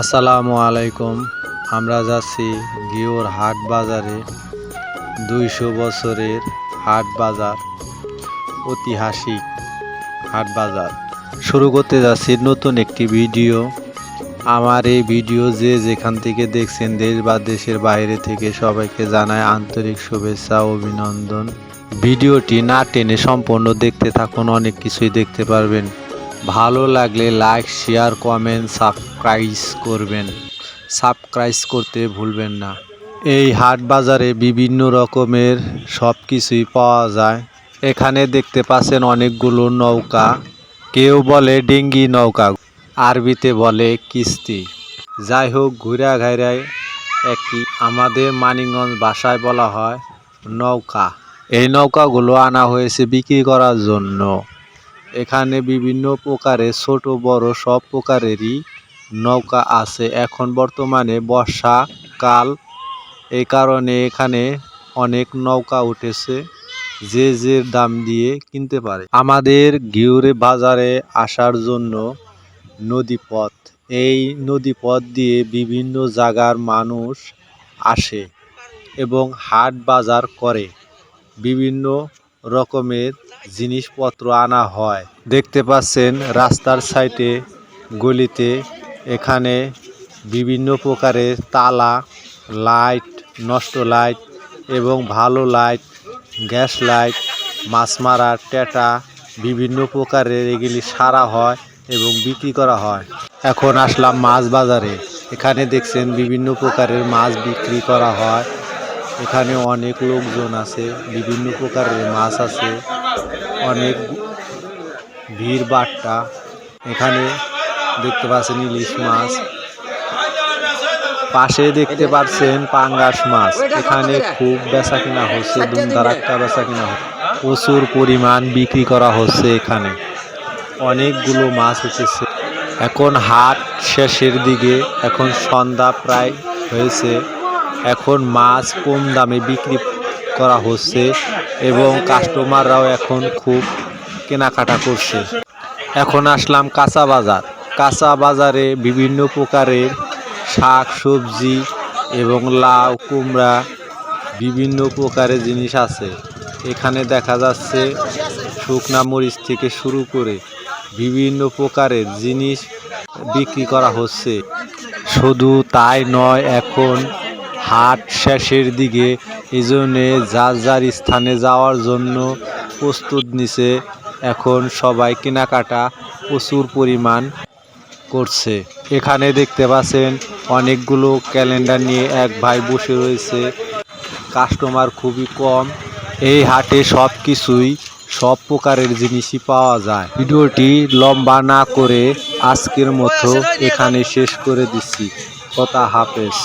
আসসালামু আলাইকুম। আমরা যাচ্ছি গিওর হাট বাজারে। দুইশো বছরের হাট বাজার, ঐতিহাসিক হাট বাজার। শুরু করতে যাচ্ছি নতুন একটি ভিডিও। আমার এই ভিডিও যে যেখান থেকে দেখছেন দেশ বা দেশের বাইরে থেকে সবাইকে জানায় আন্তরিক শুভেচ্ছা অভিনন্দন। ভিডিওটি না টেনে সম্পূর্ণ দেখতে থাকুন, অনেক কিছুই দেখতে পারবেন। ভালো লাগলে লাইক শেয়ার কমেন্ট সাবস্ক্রাইব করবেন। সাবস্ক্রাইব করতে ভুলবেন না। এই হাট বাজারে বিভিন্ন রকমের সব কিছুই পাওয়া যায়। এখানে দেখতে পাচ্ছেন অনেকগুলো নৌকা। কেউ বলে ডিঙ্গি নৌকা, আরবিতে বলে কিস্তি। যাই হোক ঘুরা ঘাইরায় একটি আমাদের মানিকগঞ্জ ভাষায় বলা হয় নৌকা। এই নৌকাগুলো আনা হয়েছে বিক্রি করার জন্য। এখানে বিভিন্ন প্রকারের ছোট, বড় সব প্রকারেরই নৌকা আছে। এখন বর্তমানে বর্ষাকাল এই কারণে এখানে অনেক নৌকা উঠেছে যে যে দাম দিয়ে কিনতে পারে। আমাদের ঘিউরে বাজারে আসার জন্য নদীপথ। এই নদীপথ দিয়ে বিভিন্ন জায়গার মানুষ আসে এবং হাট বাজার করে। বিভিন্ন রকমের জিনিসপত্র আনা হয়। দেখতে পাচ্ছেন, রাস্তার সাইডে গলিতে এখানে বিভিন্ন প্রকারের তালা, লাইট, নষ্ট লাইট এবং ভালো লাইট, গ্যাস লাইট, মাছ মারা টেটা, বিভিন্ন প্রকারের এগুলি সারা হয় এবং বিক্রি করা হয়। এখন আসলাম মাছ বাজারে। এখানে দেখছেন বিভিন্ন প্রকারের মাছ বিক্রি করা হয়। এখানে অনেক লোকজন আছে, বিভিন্ন প্রকারের মাছ আছে, অনেক ভিড় বাট্টা। এখানে দেখতে পাচ্ছেন ইলিশ মাছ। পাশে দেখতে পাচ্ছেন পাঙ্গাস মাছ। এখানে খুব বেচা কিনা হচ্ছে দুমদারাক্কা বেচা কিনা হচ্ছে। প্রচুর পরিমাণ বিক্রি করা হচ্ছে এখানে। অনেকগুলো মাছ উঠেছে। এখন হাট শেষের দিকে, এখন সন্ধ্যা প্রায় হয়েছে। এখন মাছ কম দামে বিক্রি করা হচ্ছে এবং কাস্টমাররাও এখন খুব কেনাকাটা করছে। এখন আসলাম কাঁচা বাজার। কাঁচা বাজারে বিভিন্ন প্রকারের শাক, সবজি এবং লাউ, কুমড়া বিভিন্ন প্রকারের জিনিস আছে। এখানে দেখা যাচ্ছে শুকনা মরিচ থেকে শুরু করে বিভিন্ন প্রকারের জিনিস বিক্রি করা হচ্ছে। শুধু তাই নয়, এখন হাট শেষের দিকে এই জন্যে যার যার স্থানে যাওয়ার জন্য প্রস্তুত নিছে এখন সবাই কেনাকাটা প্রচুর পরিমাণ করছে। এখানে দেখতে পাচ্ছেন অনেকগুলো ক্যালেন্ডার নিয়ে এক ভাই বসে রয়েছে। কাস্টমার খুবই কম। এই হাটে সব কিছুই সব প্রকারের জিনিসই পাওয়া যায়। ভিডিওটি লম্বা না করে আজকের মতো এখানে শেষ করে দিচ্ছি। কথা হাফেজ।